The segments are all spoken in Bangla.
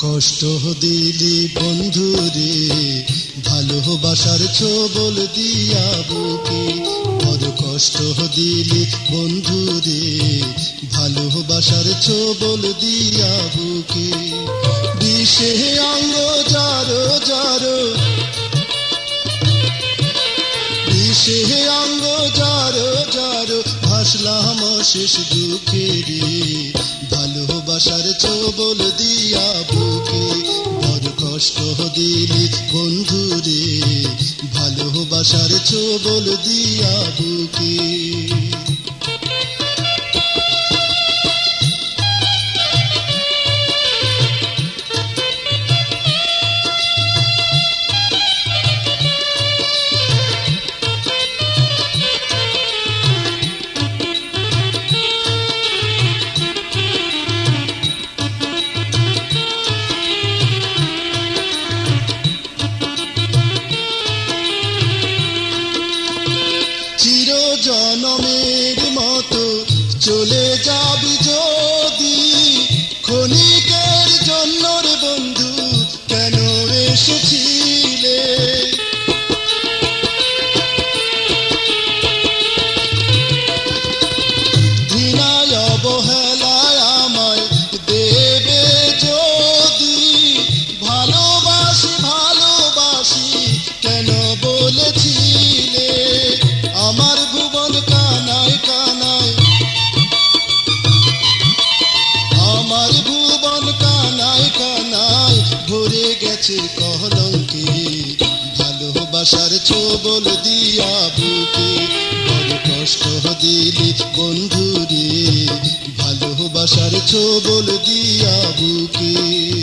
কষ্ট দিলি বন্ধু রে ভালোবাসার ছবল দিয়া বুকে। বড় কষ্ট দিলি বন্ধু রে ভালোবাসার ছবল দিয়া বুকে। বিষে অঙ্গ জারো জারো বিষে অঙ্গ জারো জারো ভাসলাম শেষ দুঃখে রে। ভালোবাসার চবল দিয়া বুকে বড় কষ্ট দিলি বন্ধুরে ভালোবাসার চবল দিয়া বুকে। চলে যাবি যদি ভরে গেছে কলঙ্কে। ভালোবাসার ছোবল দিয়া বুকে। বড় কষ্ট দিলি বন্ধুরে। ভালোবাসার ছোবল দিয়া বুকে।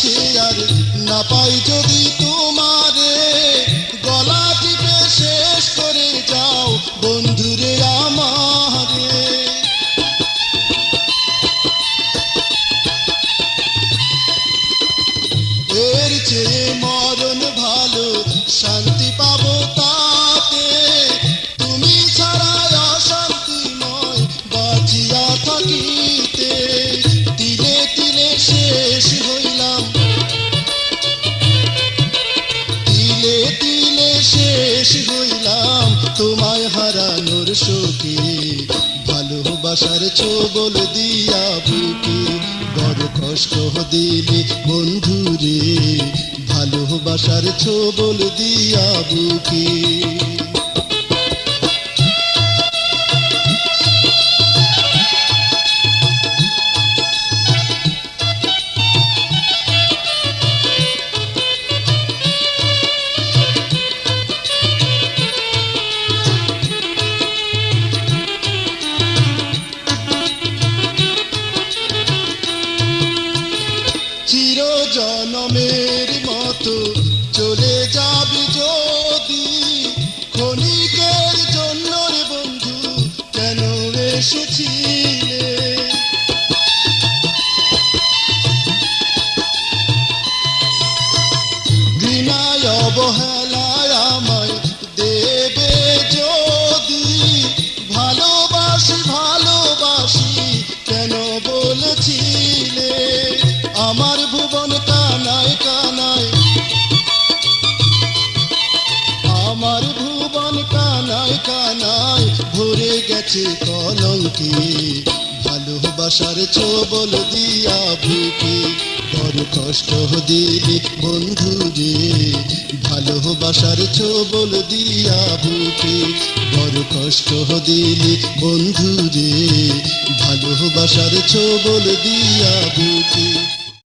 Shri Radhe তোমায় হারানোর শোকে ভালোবাসার ছোবল দিয়া বুকে, বড় কষ্ট দিলে বন্ধুরে, ভালোবাসার ছোবল দিয়া বুকে। এসেছিলে। ঘৃণায় অবহেলায় ভরে গেছে কলঙ্কে। ভালোবাসার ছোবল দিয়া বুকে বড় কষ্ট দিলি বন্ধু রে ভালোবাসার ছোবল দিয়া বুকে বড় কষ্ট দিলি বন্ধু রে ভালোবাসার ছোবল দিয়া বুকে